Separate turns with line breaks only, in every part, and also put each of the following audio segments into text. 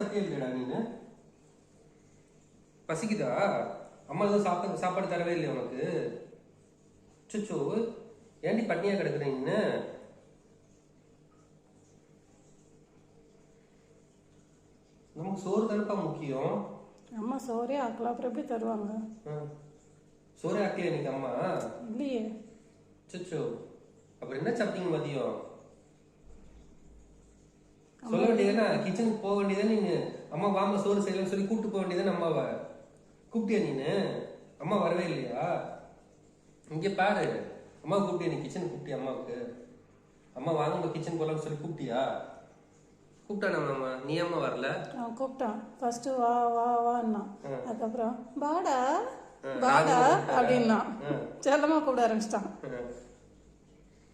இல்லையடா நீனு. பசிக்குதா? அம்மா எதுவும் சாப்பிட சாப்பாடு தரவே இல்லையா உனக்கு? சுச்சோ ஏன்டி பட்னியா கிடக்குறீங்க நமக்கு சோறு தானப்பா முக்கியம்.
அம்மா சோறே ஆக்கலாம் அப்புறம் எப்படி தருவாங்க?
ஆ. சோறு ஆக்கலையா இன்னைக்கு அம்மா?
இல்லையே.
சுச்சோ அப்புறம் என்ன சாப்பிட்டீங்க மதியம்? சொல்ல வேண்டியதானே கிச்சனுக்கு போக வேண்டியதானே நீங்க அம்மா வாம சோறு செய்யலன்னு சொல்லி கூப்பிட்டு போக வேண்டியதானே அம்மாவை கூப்பிட்டியா நீனு? அம்மா வரவே இல்லையா? இங்க பாரு. அம்மா கூப்பிட்டியா நீ கிச்சனுக்கு கூப்பிட்டியா அம்மாவுக்கு? அம்மா வாங்க நம்ம கிச்சன் போலாம்னு சொல்லி கூப்பிட்டியா? கூப்பிட்டானா அம்மா நீ அம்மா வரல?
கூப்பிட்டான். ஃபர்ஸ்ட் வா வா வான்னா
ஆ.
அதுக்கப்புறம் பாடா பாடா? அப்படின்னா. செல்லமா கூப்பிட ஆரம்பிச்சிட்டான்.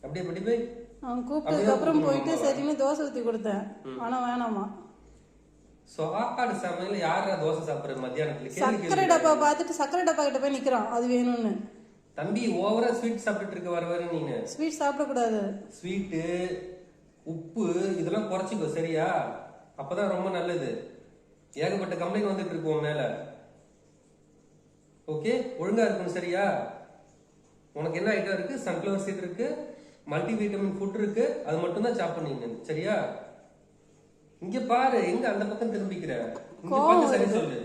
அப்படியே படி போய்
அவன் கூப்பிட்டதுக்கு அப்புறம் போயிட்டு சரின்னு தோசை ஊத்தி கொடுத்தேன். ஆனா வேணாமா?
சாப்பாடு சமையல் யாரா தோசை சாப்பிடுறது மத்தியானத்துல?
சக்கரை டப்பா பார்த்துட்டு சக்கரை டப்பா கிட்ட போய் நிக்கிறான். அது வேணும்னு.
தம்பி ஓவரா ஸ்வீட் சாப்பிட்டுட்டு இருக்க வர வர நீனு.
ஸ்வீட் சாப்பிடக்கூடாது.
ஸ்வீட்டு உப்பு இதெல்லாம் குறைச்சிக்கோ சரியா? அப்பதான் ரொம்ப நல்லது. ஏகப்பட்ட கம்ப்ளைண்ட் வந்துட்டு இருக்கு உன் மேல. ஓகே ஒழுங்கா இருக்கணும் சரியா? உனக்கு என்ன ஐட்டம் இருக்கு? சன்ஃபிளவர் சீட் இருக்கு. மல்டி விட்டமின் ஃபுட் இருக்கு அது மட்டும் தான் சாப்பிட நீங்க சரியா? இங்க பாரு எங்க அந்த பக்கம் திரும்பிக்கிற? இங்க
கோவம்
பார்த்து சரி. சொல்லு.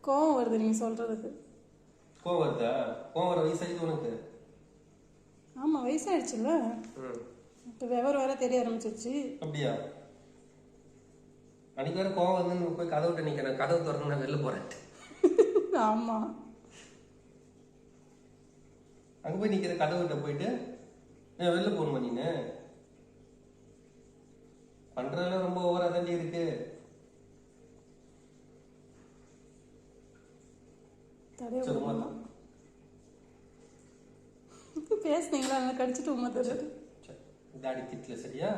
கோவம் வருது நீங்க சொல்றதுக்கு.
கோவம் வருதா? கோவம் வர வயசாகுது உனக்கு?
ஆமா வயசாயிடுச்சுல்ல. இப்போ விவரம் வேற தெரிய ஆரம்பிச்சிருச்சு.
அப்படியா? அன்னைக்கு வேற கோவம் வந்து போய் கதவு விட்டு நிக்கிறேன். கதவு திறந்து நான் வெளில போறேன்.
ஆமா.
அங்க போய் நிக்கிற கதவு விட்ட போயிட்டு ஏன் வெளில போகணுமா நீனு பண்றதெல்லாம் ரொம்ப ஓவரா தாண்டி இருக்கு?
பேசுனீங்களா? கடிச்சிட்டு உமா
சரி, தாடி திட்டல சரியா?